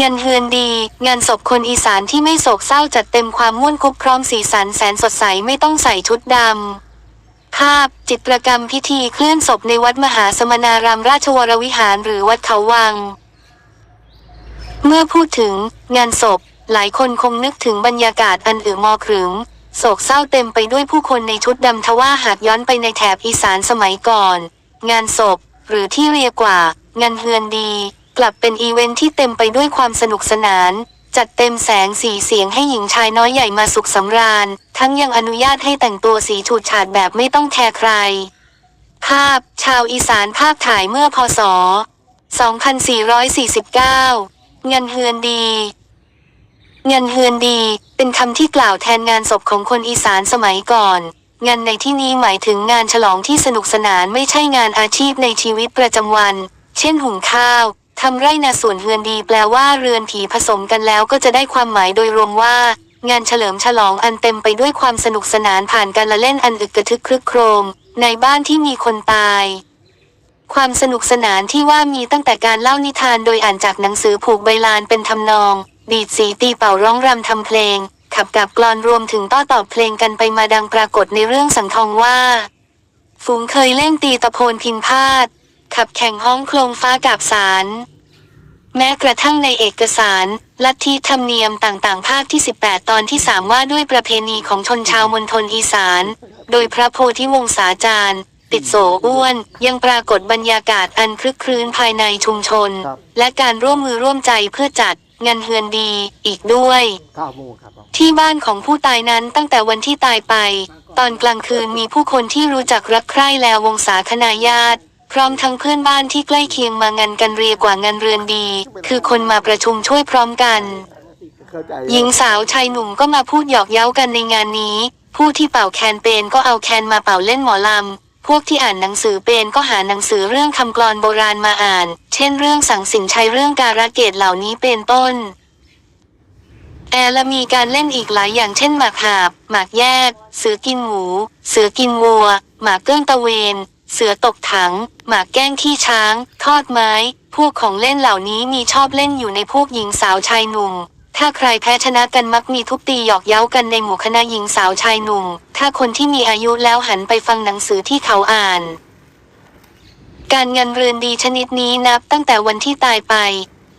งานเฮือนดี งานศพคนอีสานที่ไม่โศกเศร้าจัดเต็มความม่วนคุกพร้อมสีสันแสนสดใสไม่ต้องใส่ชุดดำ ภาพ จิตรกรรมพิธีเคลื่อนศพในวัดมหาสมณารามราชวรวิหารหรือวัดเขาวัง เมื่อพูดถึง งานศพ หลายคนคงนึกถึงบรรยากาศอันอึมอขรึมโศกเศร้าเต็มไปด้วยผู้คนในชุดดำทว่าหากย้อนไปในแถบอีสานสมัยก่อน งานศพ หรือที่เรียกว่า งานเฮือนดี กลับเป็นอีเวนท์ที่เต็มไปด้วยความสนุกสนาน จัดเต็มแสงสีเสียงให้หญิงชายน้อยใหญ่มาสุขสำราญ ทั้งยังอนุญาตให้แต่งตัวสีฉูดฉาดแบบไม่ต้องแคร์ใคร ภาพ ชาวอีสานภาพถ่ายเมื่อพศ 2449งานเฮือนดีงานเฮือนดีเป็นคำที่กล่าวแทนงานศพของคนอีสานสมัยก่อน งานในที่นี้หมายถึงงานฉลองที่สนุกสนานไม่ใช่งานอาชีพในชีวิตประจำวัน เช่นหุงข้าว ทำไร่นาสวนเฮือนดีแปลว่าเรือนผีผสมกันแล้วก็จะได้ความหมายโดยรวมว่า งานเฉลิมฉลองอันเต็มไปด้วยความสนุกสนานผ่านการละเล่นอันอึกกระทึกครึกโครม ในบ้านที่มีคนตาย ความสนุกสนานที่ว่ามีตั้งแต่การเล่านิทานโดยอ่านจากหนังสือผูกใบลานเป็นทำนอง ดีดสีตีเป่าร้องรำทำเพลง ขับกับกลอนรวมถึงต้อตอบเพลงกันไปมาดังปรากฏในเรื่องสังทองว่า ฝูงเคยเล่นตีตะโพนพินพาด ขับแข่งห้องโคลงฟ้ากาบสาร แม้กระทั่งในเอกสาร ลัทธิธรรมเนียมต่างๆ ภาคที่ 18 ตอนที่ 3 ว่าด้วยประเพณีของชนชาวมณฑลอีสาน โดยพระโพธิวงศาจารย์ติดโสอ้วน ยังปรากฏบรรยากาศอันคลึกครื้นภายในชุมชนครับและการร่วมมือร่วมใจเพื่อจัดงานเฮือนดีอีกด้วยเก้าโมงครับผมที่บ้านของผู้ตายนั้นตั้งแต่วันที่ตายไป ตอนกลางคืนมีผู้คนที่รู้จักรักใคร่แล้ววงศาคณาญาติพ ร้อมทั้งเพื่อนบ้านที่ใกล้เคียงมางานกันเรียกว่างานเรือนดี คือคนมาประชุมช่วยพร้อมกันเข้าใจหญิงสาวชายหนุ่มก็มาพูดหยอกเย้ากันในงานนี้ ผู้ที่เป่าแคนเป็นก็เอาแคนมาเป่าเล่นหมอลำ พวกที่อ่านหนังสือเป็นก็หาหนังสือเรื่องคำกลอนโบราณมาอ่าน เช่นเรื่องสังสินชัยเรื่องการะเกดเหล่านี้เป็นต้น แอร์และมีการเล่นอีกหลายอย่างเช่นหมากหาบ หมากแยก เสือกินหมู เสือกินวัว หมากเกิ้งตะเวน เสือตกถัง หมากแก้งขี้ช้าง ทอดไม้ พวกของเล่นเหล่านี้มีชอบเล่นอยู่ในพวกหญิงสาวชายหนุ่ม ถ้าใครแพ้ชนะกันมักมีทุบตีหยอกเย้ากันในหมู่คณะหญิงสาวชายหนุ่ม ถ้าคนที่มีอายุแล้วหันไปฟังหนังสือที่เขาอ่าน การเงานเรือนดีชนิดนี้นับตั้งแต่วันที่ตายไป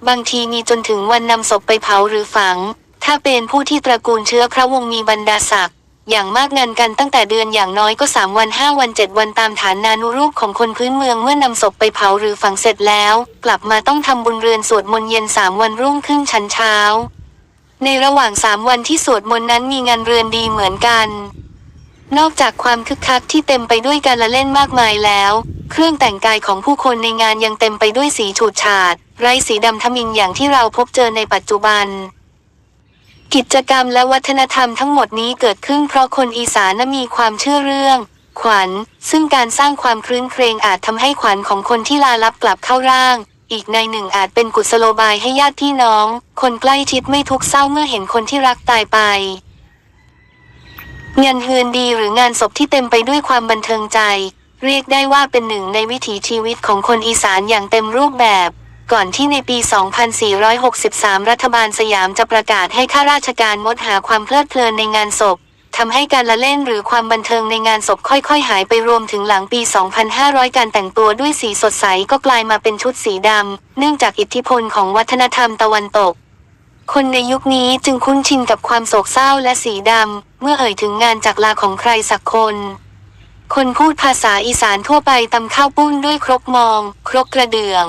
บางทีมีจนถึงวันนำศพไปเผาหรือฝัง ถ้าเป็นผู้ที่ตระกูลเชื้อพระวงศ์มีบรรดาศักดิ์ อย่างมากงานกันตั้งแต่เดือนอย่างน้อยก็สามวันห้าวันเจ็ดวันตามฐานนานุรูปของคนพื้นเมืองเมื่อนำศพไปเผาหรือฝังเสร็จแล้ว กลับมาต้องทำบุญเรือนสวดมนต์เย็นสามวันรุ่งขึ้นชั้นเช้า ในระหว่างสามวันที่สวดมนต์นั้นมีงานเรือนดีเหมือนกัน นอกจากความคึกคักที่เต็มไปด้วยการละเล่นมากมายแล้ว เครื่องแต่งกายของผู้คนในงานยังเต็มไปด้วยสีฉูดฉาด ไร้สีดำทมินอย่างที่เราพบเจอในปัจจุบัน กิจกรรมและวัฒนธรรมทั้งหมดนี้เกิดขึ้นเพราะคนอีสานมีความเชื่อเรื่อง ขวัญ ซึ่งการสร้างความครื้นเครงอาจทำให้ขวัญของคนที่ลาลับกลับเข้าร่าง อีกในหนึ่งอาจเป็นกุศโลบายให้ญาติพี่น้อง คนใกล้ชิดไม่ทุกข์เศร้าเมื่อเห็นคนที่รักตายไป งานเฮือนดีหรืองานศพที่เต็มไปด้วยความบันเทิงใจ เรียกได้ว่าเป็นหนึ่งในวิถีชีวิตของคนอีสานอย่างเต็มรูปแบบ ก่อนที่ในปี 2463 รัฐบาลสยามจะประกาศให้ข้าราชการงดหาความเพลิดเพลินในงานศพทำให้การละเล่นหรือความบันเทิงในงานศพค่อยๆ หายไปรวมถึงหลังปี 2500 การแต่งตัวด้วยสีสดใสก็กลายมาเป็นชุดสีดำ เนื่องจากอิทธิพลของวัฒนธรรมตะวันตก คนในยุคนี้จึงคุ้นชินกับความโศกเศร้าและสีดำ เมื่อเอ่ยถึงงานจากลาของใครสักคน คนพูดภาษาอีสานทั่วไปตำข้าวปุ้นด้วยครกมอง ครกกระเดื่อง